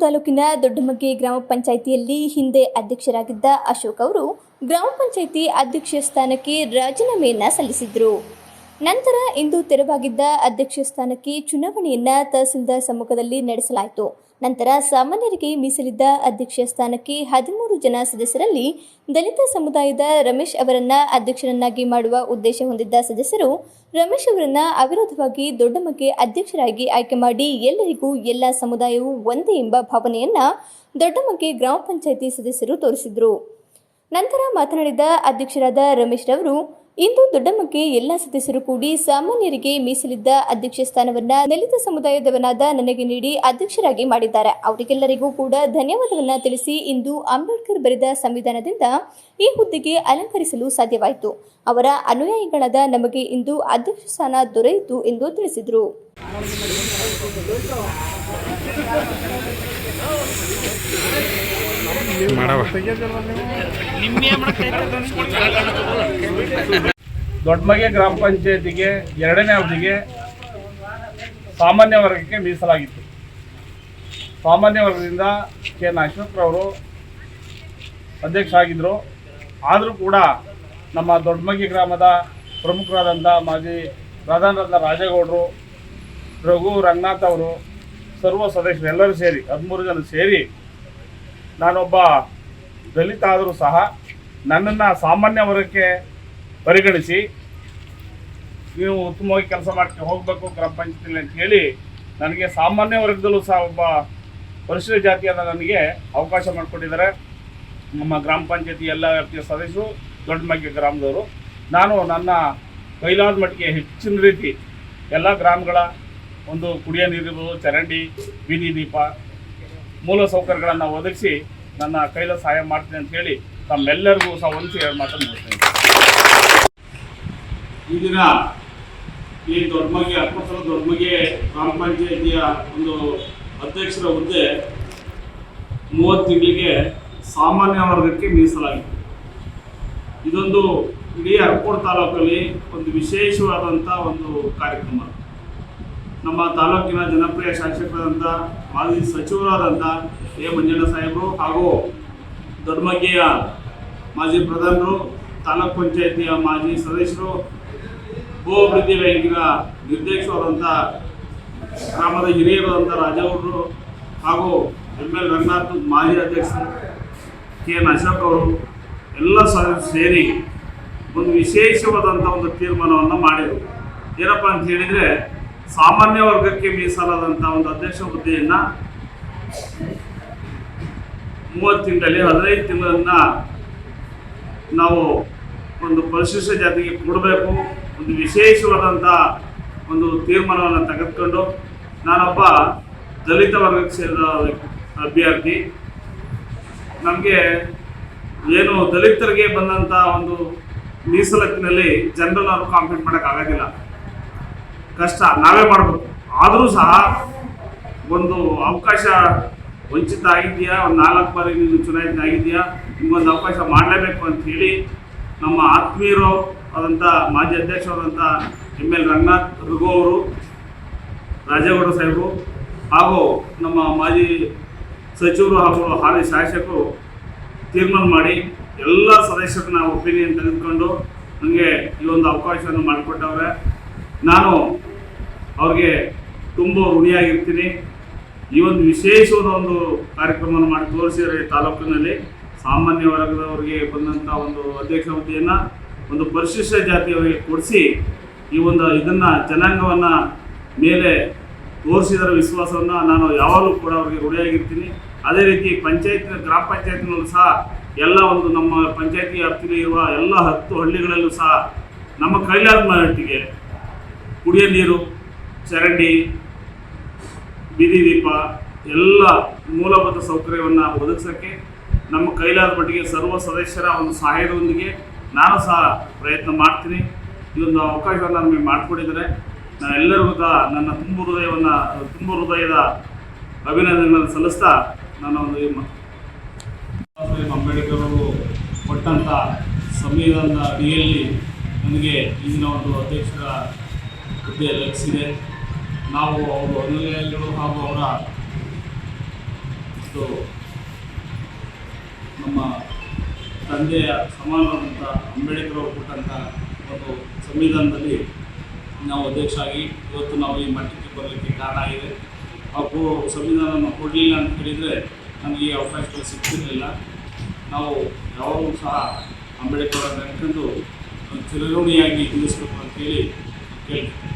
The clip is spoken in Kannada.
ತಾಲೂಕಿನ ದೊಡ್ಡಮಗ್ಗೆ ಗ್ರಾಮ ಪಂಚಾಯಿತಿಯಲ್ಲಿ ಹಿಂದೆ ಅಧ್ಯಕ್ಷರಾಗಿದ್ದ ಅಶೋಕ್ ಅವರು ಗ್ರಾಮ ಪಂಚಾಯಿತಿ ಅಧ್ಯಕ್ಷ ಸ್ಥಾನಕ್ಕೆ ರಾಜೀನಾಮೆಯನ್ನ ಸಲ್ಲಿಸಿದರು. ನಂತರ ಇಂದು ತೆರವಾಗಿದ್ದ ಅಧ್ಯಕ್ಷ ಸ್ಥಾನಕ್ಕೆ ಚುನಾವಣೆಯನ್ನ ತಹಸೀಲ್ದಾರ್ ಸಮ್ಮುಖದಲ್ಲಿ ನಡೆಸಲಾಯಿತು. ನಂತರ ಸಾಮಾನ್ಯರಿಗೆ ಮೀಸಲಿದ್ದ ಅಧ್ಯಕ್ಷ ಸ್ಥಾನಕ್ಕೆ ಹದಿಮೂರು ಜನ ಸದಸ್ಯರಲ್ಲಿ ದಲಿತ ಸಮುದಾಯದ ರಮೇಶ್ ಅವರನ್ನ ಅಧ್ಯಕ್ಷರನ್ನಾಗಿ ಮಾಡುವ ಉದ್ದೇಶ ಹೊಂದಿದ್ದ ಸದಸ್ಯರು ರಮೇಶ್ ಅವರನ್ನ ಅವಿರೋಧವಾಗಿ ದೊಡ್ಡಮಗೆ ಅಧ್ಯಕ್ಷರಾಗಿ ಆಯ್ಕೆ ಮಾಡಿ ಎಲ್ಲರಿಗೂ ಎಲ್ಲ ಸಮುದಾಯವೂ ಒಂದೇ ಎಂಬ ಭಾವನೆಯನ್ನ ದೊಡ್ಡಮಗೆ ಗ್ರಾಮ ಪಂಚಾಯಿತಿ ಸದಸ್ಯರು ತೋರಿಸಿದರು. ನಂತರ ಮಾತನಾಡಿದ ಅಧ್ಯಕ್ಷರಾದ ರಮೇಶ್ ರವರು ಇಂದು ದೊಡ್ಡಮಕ್ಕೆ ಎಲ್ಲ ಸದಸ್ಯರು ಕೂಡಿ ಸಾಮಾನ್ಯರಿಗೆ ಮೀಸಲಿದ್ದ ಅಧ್ಯಕ್ಷ ಸ್ಥಾನವನ್ನ ದಲಿತ ಸಮುದಾಯದವನಾದ ನನಗೆ ನೀಡಿ ಅಧ್ಯಕ್ಷರಾಗಿ ಮಾಡಿದ್ದಾರೆ. ಅವರಿಗೆಲ್ಲರಿಗೂ ಕೂಡ ಧನ್ಯವಾದವನ್ನ ತಿಳಿಸಿ ಇಂದು ಅಂಬೇಡ್ಕರ್ ಬರೆದ ಸಂವಿಧಾನದಿಂದ ಈ ಹುದ್ದೆಗೆ ಅಲಂಕರಿಸಲು ಸಾಧ್ಯವಾಯಿತು. ಅವರ ಅನುಯಾಯಿಗಳಾದ ನಮಗೆ ಇಂದು ಅಧ್ಯಕ್ಷ ಸ್ಥಾನ ದೊರೆಯಿತು ಎಂದು ತಿಳಿಸಿದರು. ಮಾಡವ. ದೊಡ್ಡಮಗೆ ಗ್ರಾಮ ಪಂಚಾಯತಿಗೆ ಎರಡನೇ ಅವಧಿಗೆ ಸಾಮಾನ್ಯ ವರ್ಗಕ್ಕೆ ಮೀಸಲಾಗಿತ್ತು. ಸಾಮಾನ್ಯ ವರ್ಗದಿಂದ ಕೆ ಎನ್ ಅಶೋಕ್ರವರು ಅಧ್ಯಕ್ಷ ಆಗಿದ್ದರು ಆದರೂ ಕೂಡ ನಮ್ಮ ದೊಡ್ಡಮಗಿ ಗ್ರಾಮದ ಪ್ರಮುಖರಾದಂಥ ಮಾಜಿ ಪ್ರಧಾನರಾದ ರಾಜೇಗೌಡರು, ರಘು ರಂಗನಾಥ್ ಅವರು, ಸರ್ವ ಸದಸ್ಯರು ಎಲ್ಲರೂ ಸೇರಿ, ಹದಿಮೂರು ಜನ ಸೇರಿ ನಾನೊಬ್ಬ ದಲಿತ ಆದರೂ ಸಹ ನನ್ನನ್ನು ಸಾಮಾನ್ಯ ವರ್ಗಕ್ಕೆ ಪರಿಗಣಿಸಿ ನೀವು ಉತ್ತಮವಾಗಿ ಕೆಲಸ ಮಾಡ್ಕೊಂಡು ಹೋಗಬೇಕು ಗ್ರಾಮ ಪಂಚಾಯತಿನಲ್ಲಿ ಅಂತ ಹೇಳಿ ನನಗೆ ಸಾಮಾನ್ಯ ವರ್ಗದಲ್ಲೂ ಸಹ ಒಬ್ಬ ಪರಿಶಿಷ್ಟ ಜಾತಿಯಾದ ನನಗೆ ಅವಕಾಶ ಮಾಡಿಕೊಟ್ಟಿದ್ದಾರೆ ನಮ್ಮ ಗ್ರಾಮ ಪಂಚಾಯತಿ ಎಲ್ಲ ವ್ಯಾಪ್ತಿಯ ಸದಸ್ಯರು ದೊಡ್ಡಮಗ್ಗೆ ಗ್ರಾಮದವರು. ನಾನು ನನ್ನ ಕೈಲಾದ ಮಟ್ಟಿಗೆ ಹೆಚ್ಚಿನ ರೀತಿ ಎಲ್ಲ ಗ್ರಾಮಗಳ ಒಂದು ಕುಡಿಯೋ ನೀರಿರ್ಬೋದು ಚರಂಡಿ, ಬೀದಿ ದೀಪ ಮೂಲ ಸೌಕರ್ಯಗಳನ್ನು ಒದಗಿಸಿ ನನ್ನ ಕೈಲ ಸಹಾಯ ಮಾಡ್ತೀನಿ ಅಂತ ಹೇಳಿ ತಮ್ಮೆಲ್ಲರಿಗೂ ಸಹ ಒಂದು ಮಾತನ್ನು ಈ ದಿನ ಈ ದೊಡ್ಡಮಗೆ ಅಕ್ಕಪಕ್ಕದ ದೊಡ್ಡಮಗೆ ಗ್ರಾಮ ಪಂಚಾಯತಿಯ ಒಂದು ಅಧ್ಯಕ್ಷರ ಹುದ್ದೆ ಮೂವತ್ತು ತಿಂಗಳಿಗೆ ಸಾಮಾನ್ಯ ವರ್ಗಕ್ಕೆ ಮೀಸಲಾಗಿದೆ ಇದೊಂದು ಇಡೀ ಅರ್ಕೋಡ್ ತಾಲೂಕಲ್ಲಿ ಒಂದು ವಿಶೇಷವಾದಂಥ ಒಂದು ಕಾರ್ಯಕ್ರಮ. ನಮ್ಮ ತಾಲೂಕಿನ ಜನಪ್ರಿಯ ಶಾಸಕರಾದಂಥ ಮಾಜಿ ಸಚಿವರಾದಂಥ ಎ. ಮಂಜಣ್ಣ ಸಾಹೇಬರು ಹಾಗೂ ದೊಡ್ಡಮಗೆಯ ಮಾಜಿ ಪ್ರಧಾನರು, ತಾಲೂಕ್ ಪಂಚಾಯತಿಯ ಮಾಜಿ ಸದಸ್ಯರು ಭೂ ಅಭಿವೃದ್ಧಿ ಬ್ಯಾಂಕಿನ ನಿರ್ದೇಶಕರಾದಂಥ ಗ್ರಾಮದ ಹಿರಿಯರಾದಂಥ ರಾಜವರು ಹಾಗೂ ಎಂ ಎಲ್ ರಂಗನಾಥ್ ಮಾಜಿ ಅಧ್ಯಕ್ಷರು ಕೆ ಎನ್ ಅಶೋಕ್ ಅವರು ಎಲ್ಲ ಸೇರಿ ಒಂದು ವಿಶೇಷವಾದಂಥ ಒಂದು ತೀರ್ಮಾನವನ್ನು ಮಾಡಿದರು. ಏನಪ್ಪ ಅಂತ ಹೇಳಿದರೆ ಸಾಮಾನ್ಯ ವರ್ಗಕ್ಕೆ ಮೀಸಲಾದಂಥ ಒಂದು ಅಧ್ಯಕ್ಷ ಹುದ್ದೆಯನ್ನು ಮೂವತ್ತು ತಿಂಗಳಲ್ಲಿ ಹದಿನೈದು ತಿಂಗಳನ್ನು ನಾವು ಒಂದು ಪರಿಶಿಷ್ಟ ಜಾತಿಗೆ ಕೊಡಬೇಕು. ಒಂದು ವಿಶೇಷವಾದಂಥ ಒಂದು ತೀರ್ಮಾನವನ್ನು ತೆಗೆದುಕೊಂಡು ನಾನೊಬ್ಬ ದಲಿತ ವರ್ಗಕ್ಕೆ ಸೇರಿದ ಅಭ್ಯರ್ಥಿ. ನಮಗೆ ಏನು ದಲಿತರಿಗೆ ಬಂದಂಥ ಒಂದು ಮೀಸಲತ್ತಿನಲ್ಲಿ ಜನರಲ್ ಅವರು ಕಾಂಪೀಟ್ ಮಾಡೋಕ್ಕಾಗೋದಿಲ್ಲ ಕಷ್ಟ, ನಾವೇ ಮಾಡಬೇಕು. ಆದರೂ ಸಹ ಒಂದು ಅವಕಾಶ ವಂಚಿತ ಆಗಿದೆಯಾ ಒಂದು ನಾಲ್ಕು ಬಾರಿ ನೀನು ಚುನಾಯಿತ ಆಗಿದೆಯಾ ನಿಮಗೊಂದು ಅವಕಾಶ ಮಾಡಲೇಬೇಕು ಅಂತ ಹೇಳಿ ನಮ್ಮ ಆತ್ಮೀಯರು ಆದಂಥ ಮಾಜಿ ಅಧ್ಯಕ್ಷರಾದಂಥ ಎಂ ಎಲ್ ರಂಗನಾಥ್ ರಘು ಅವರು, ರಾಜೇಗೌಡ ಸಾಹೇಬರು ಹಾಗೂ ನಮ್ಮ ಮಾಜಿ ಸಚಿವರು ಹಾಗೂ ಹಾಲಿ ಶಾಸಕರು ತೀರ್ಮಾನ ಮಾಡಿ ಎಲ್ಲ ಸದಸ್ಯರನ್ನ ಒಪಿನಿಯನ್ ತೆಗೆದುಕೊಂಡು ನನಗೆ ಈ ಒಂದು ಅವಕಾಶವನ್ನು ಮಾಡಿಕೊಟ್ಟವ್ರೆ. ನಾನು ಅವ್ರಿಗೆ ತುಂಬ ಋಣಿಯಾಗಿರ್ತೀನಿ. ಈ ಒಂದು ವಿಶೇಷವಾದ ಒಂದು ಕಾರ್ಯಕ್ರಮವನ್ನು ಮಾಡಿ ತೋರಿಸಿದರೆ ತಾಲೂಕಿನಲ್ಲಿ ಸಾಮಾನ್ಯ ವರ್ಗದವರಿಗೆ ಬಂದಂಥ ಒಂದು ಅಧ್ಯಕ್ಷ ಹುದ್ದೆಯನ್ನು ಒಂದು ಪರಿಶಿಷ್ಟ ಜಾತಿಯವರಿಗೆ ಕೊಡಿಸಿ ಈ ಒಂದು ಇದನ್ನು ಜನಾಂಗವನ್ನು ಮೇಲೆ ತೋರಿಸಿದರ ವಿಶ್ವಾಸವನ್ನು ನಾನು ಯಾವಾಗಲೂ ಕೂಡ ಅವರಿಗೆ ರೂಢಿಯಾಗಿರ್ತೀನಿ ಅದೇ ರೀತಿ ಪಂಚಾಯತ್ ಗ್ರಾಮ ಪಂಚಾಯತ್ನಲ್ಲೂ ಸಹ ಎಲ್ಲ ಒಂದು ನಮ್ಮ ಪಂಚಾಯತಿ ವ್ಯಾಪ್ತಿಯಲ್ಲಿ ಇರುವ ಎಲ್ಲ ಹತ್ತು ಹಳ್ಳಿಗಳಲ್ಲೂ ಸಹ ನಮ್ಮ ಕೈಲಾದ ಮಟ್ಟಿಗೆ ಕುಡಿಯೋ ನೀರು, ಚರಂಡಿ, ಬೀದಿ ದೀಪ, ಎಲ್ಲ ಮೂಲಭೂತ ಸೌಕರ್ಯವನ್ನು ಒದಗಿಸೋಕ್ಕೆ ನಮ್ಮ ಕೈಲಾದ ಮಟ್ಟಿಗೆ ಸರ್ವ ಸದಸ್ಯರ ಒಂದು ಸಹಾಯದೊಂದಿಗೆ ನಾನು ಸಹ ಪ್ರಯತ್ನ ಮಾಡ್ತೀನಿ. ಈ ಒಂದು ಅವಕಾಶವನ್ನು ನಮಗೆ ಮಾಡಿಕೊಟ್ಟಿದ್ದಾರೆ ನಾನು ಎಲ್ಲರಿಗೂ ಸಹ ನನ್ನ ತುಂಬ ಹೃದಯವನ್ನು, ತುಂಬ ಹೃದಯದ ಅಭಿನಂದನೆಗಳನ್ನು ಸಲ್ಲಿಸ್ತಾ ನಾನು ಒಂದು ಅಂಬೇಡ್ಕರ್ ಅವರು ಕೊಟ್ಟಂಥ ಸಂವಿಧಾನದ ಅಡಿಯಲ್ಲಿ ನನಗೆ ಈಗಿನ ಒಂದು ಅಧ್ಯಕ್ಷರ ಹುದ್ದೆ ಲಭಿಸಿದೆ. ನಾವು ಅವರು ಅನುಯಾಯಿಗಳು ಹಾಗೂ ಅವರ ನಮ್ಮ ತಂದೆಯ ಸಮಾನವಾದಂಥ ಅಂಬೇಡ್ಕರ್ ಅವರು ಕೊಟ್ಟಂಥ ಒಂದು ಸಂವಿಧಾನದಲ್ಲಿ ನಾವು ಅಧ್ಯಕ್ಷ ಆಗಿ ಇವತ್ತು ನಾವು ಈ ಮಟ್ಟಕ್ಕೆ ಬರಲಿಕ್ಕೆ ಕಾರಣ ಆಗಿದೆ. ಹಾಗೂ ಸಂವಿಧಾನವನ್ನು ಕೊಡಲಿಲ್ಲ ಅಂತ ಹೇಳಿದರೆ ನಮಗೆ ಈ ಅವಕಾಶಗಳು ಸಿಗ್ತಿರಲಿಲ್ಲ. ನಾವು ಯಾವಾಗಲೂ ಸಹ ಅಂಬೇಡ್ಕರ್ ಅವರನ್ನು ನೆನ್ಕೊಂಡು ಚಿರಋಣಿಯಾಗಿ ತಿಳಿಸ್ಬೇಕು ಅಂತೇಳಿ ಕೇಳ್ತೀನಿ.